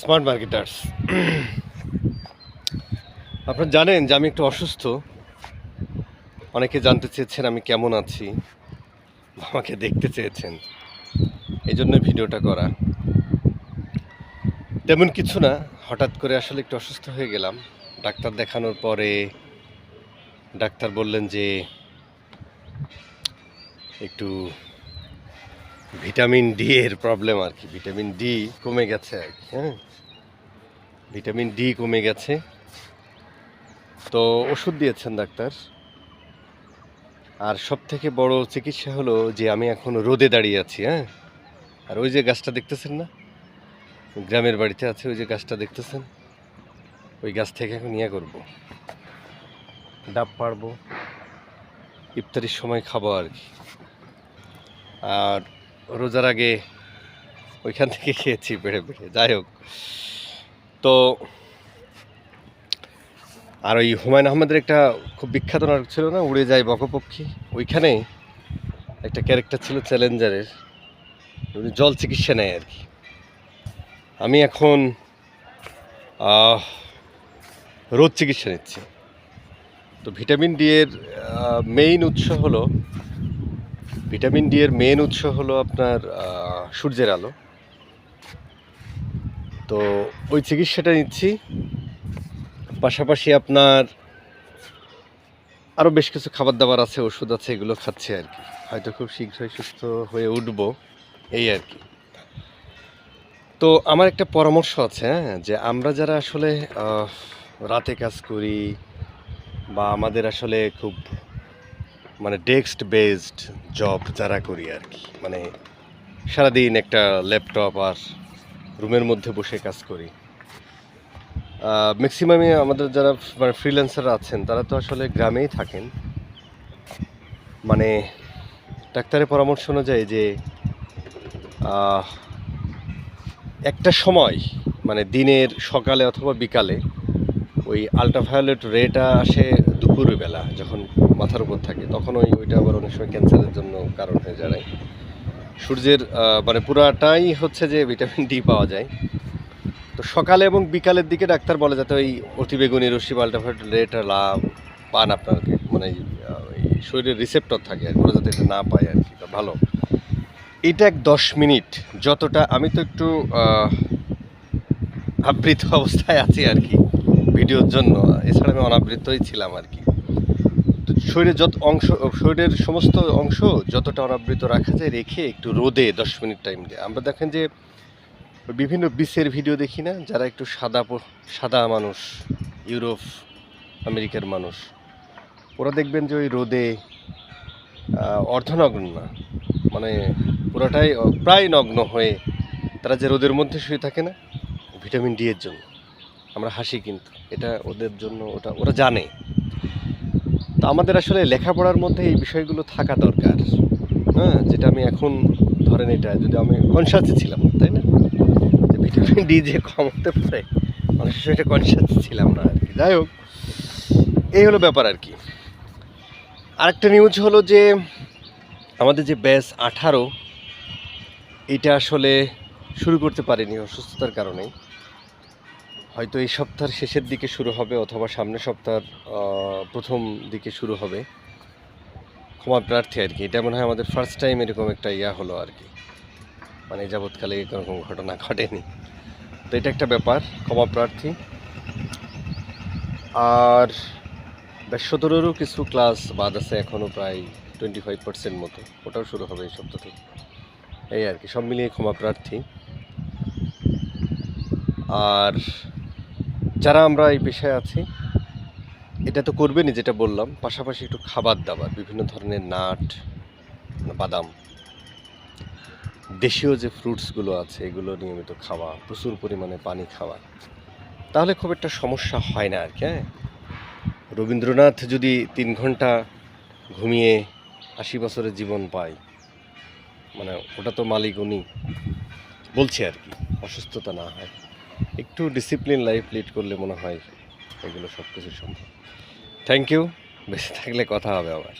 Smart marketers আপনারা জানেন যে আমি একটু অসুস্থ। অনেকে জানতে চেয়েছেন আমি কেমন আছি। আমাকে দেখতে চেয়েছেন। এই জন্য ভিডিওটা করা। তেমন কিছু না, হঠাৎ করে আসলে একটু অসুস্থ হয়ে গেলাম। ডাক্তার দেখানোর পরে ডাক্তার বললেন যে একটু ভিটামিন ডি এর প্রবলেম আর কি। ভিটামিন ডি কমে গেছে আর কি হ্যাঁ? ভিটামিন ডি কমে গেছে। তো ওষুধ দিয়েছেন ডাক্তার। আর সব থেকে বড় চিকিৎসা হলো যে আমি এখন রোদে দাঁড়িয়ে আছি হ্যাঁ? আর ওই যে গাছটা দেখতেছেন না? গ্রামের বাড়িতে আছে, ওই যে গাছটা দেখতেছেন? ওই গাছ থেকে এখন ইয়ে করব। ডাব পারব ইফতারির সময় খাব আর কি। আর রোজার আগে ওইখান থেকে খেয়েছি বেড়ে বেড়ে, যাই হোক। তো আর ওই হুমায়ুন আহমেদের একটা খুব বিখ্যাত নাটক ছিল না, উড়ে যায় বকপক্ষী? ওইখানে একটা ক্যারেক্টার ছিল চ্যালেঞ্জারের উনি জল চিকিৎসা নেয় আর কি। আমি এখন রোদ চিকিৎসা নিচ্ছি। তো ভিটামিন ডি এর মেইন উৎস হলো ভিটামিন ডি এর মেন উৎস হলো আপনার সূর্যের আলো। তো ওই চিকিৎসাটা নিচ্ছি। পাশাপাশি আপনার আরও বেশ কিছু খাবার দাবার আছে, ওষুধ আছে, এগুলো খাচ্ছি আর কি। হয়তো খুব শীঘ্রই সুস্থ হয়ে উঠবো, এই আর কি। তো আমার একটা পরামর্শ আছে হ্যাঁ যে আমরা যারা আসলে রাতে কাজ করি বা আমাদের আসলে খুব মানে ডেস্ক বেসড জব যারা করি আর কি। মানে সারাদিন একটা ল্যাপটপ আর রুমের মধ্যে বসে কাজ করি। ম্যাক্সিমামই আমাদের যারা মানে ফ্রিল্যান্সার আছেন, তারা তো আসলে গ্রামেই থাকেন। মানে ডাক্তারের পরামর্শ অনুযায়ী যে একটা সময় মানে দিনের সকালে অথবা বিকালে ওই আলট্রাভায়োলেট রেটা আসে দুপুরের বেলা যখন মাথার উপর থাকে তখন ওই ওইটা আবার অনেক সময় ক্যান্সারের জন্য কারণ হয়ে দাঁড়ায়। সূর্যের মানে পুরাটাই হচ্ছে যে ভিটামিন ডি পাওয়া যায়। তো সকালে এবং বিকালের দিকে ডাক্তার বলে যাতে ওই অতিবেগুনি রশ্মি আলট্রাভায়োলেট রেটা লাভ পান আপনার মানে শরীরের রিসেপ্টর থাকে আর কি, যাতে এটা না পায় আর কি ভালো। এটা এক দশ মিনিট যতটা আমি তো একটু আবৃত অবস্থায় আছি আর কি। ভিডিওর জন্য, এছাড়া আমি অনাবৃতই ছিলাম আর কি। তো শরীরের যত অংশ, শরীরের সমস্ত অংশ যতটা অনাবৃত রাখা যায়, রেখে একটু রোদে দশ মিনিট টাইম দিয়ে। আমরা দেখেন যে, বিভিন্ন বিচের ভিডিও দেখি না, যারা একটু সাদা সাদা মানুষ, ইউরোপ, আমেরিকার মানুষ, ওরা দেখবেন যে ওই রোদে অর্ধনগ্ন। না মানে পুরোটাই, প্রায় নগ্ন হয়ে তারা যে রোদের মধ্যে শুয়ে থাকে না ভিটামিন ডি এর জন্য। আমরা হাসি কিন্তু, এটা ওদের জন্য ওটা, ওরা জানে। তো আমাদের আসলে লেখাপড়ার মধ্যে এই বিষয়গুলো থাকা দরকার হ্যাঁ যেটা আমি এখন ধরেন এটা, যদি আমি কনসাসে ছিলাম, তাই না? যে ভিটামিন ডি যে কমাতে পারে অনেক সময় এটা কনসাস ছিলাম না আর কি। যাই হোক, এই হলো ব্যাপার আর কি। আরেকটা নিউজ হলো যে, আমাদের যে ব্যাস আঠারো, এটা আসলে শুরু করতে পারিনি অসুস্থতার কারণে হয়তো এই সপ্তাহের শেষের দিকে শুরু হবে অথবা সামনের সপ্তাহের প্রথম দিকে শুরু হবে। ক্ষমা প্রার্থী আর কি। এটা মনে হয় আমাদের ফার্স্ট টাইম এরকম একটা ইয়া হলো আর কি। মানে যাবৎকালে এরকম ঘটনা ঘটেনি। তো এটা একটা ব্যাপার, ক্ষমা প্রার্থী। আর ব্যাস সতেরোরও কিছু ক্লাস বাদ আছে এখনও প্রায় টোয়েন্টি ফাইভ পার্সেন্ট মতো। ওটাও শুরু হবে এই সপ্তাহ থেকে। এই আর কি, সব মিলিয়ে ক্ষমা প্রার্থী। আর যারা আমরা এই পেশায় আছি, এটা তো করবেনই যেটা বললাম, পাশাপাশি একটু খাবার দাবার, বিভিন্ন ধরনের নাট, বাদাম, দেশীয় যে ফ্রুটসগুলো আছে, এগুলো নিয়মিত খাওয়া, প্রচুর পরিমাণে পানি খাওয়া, তাহলে খুব একটা সমস্যা হয় না আর কি হ্যাঁ? রবীন্দ্রনাথ যদি তিন ঘণ্টা ঘুমিয়ে আশি বছরের জীবন পায় মানে ওটা তো মালিক উনি, বলছে আর কি, অসুস্থতা না হয়। একটু ডিসিপ্লিন লাইফ লিড করলে মনে হয় এগুলো সব কিছু সম্ভব। থ্যাংক ইউ বেঁচে থাকলে কথা হবে আবার।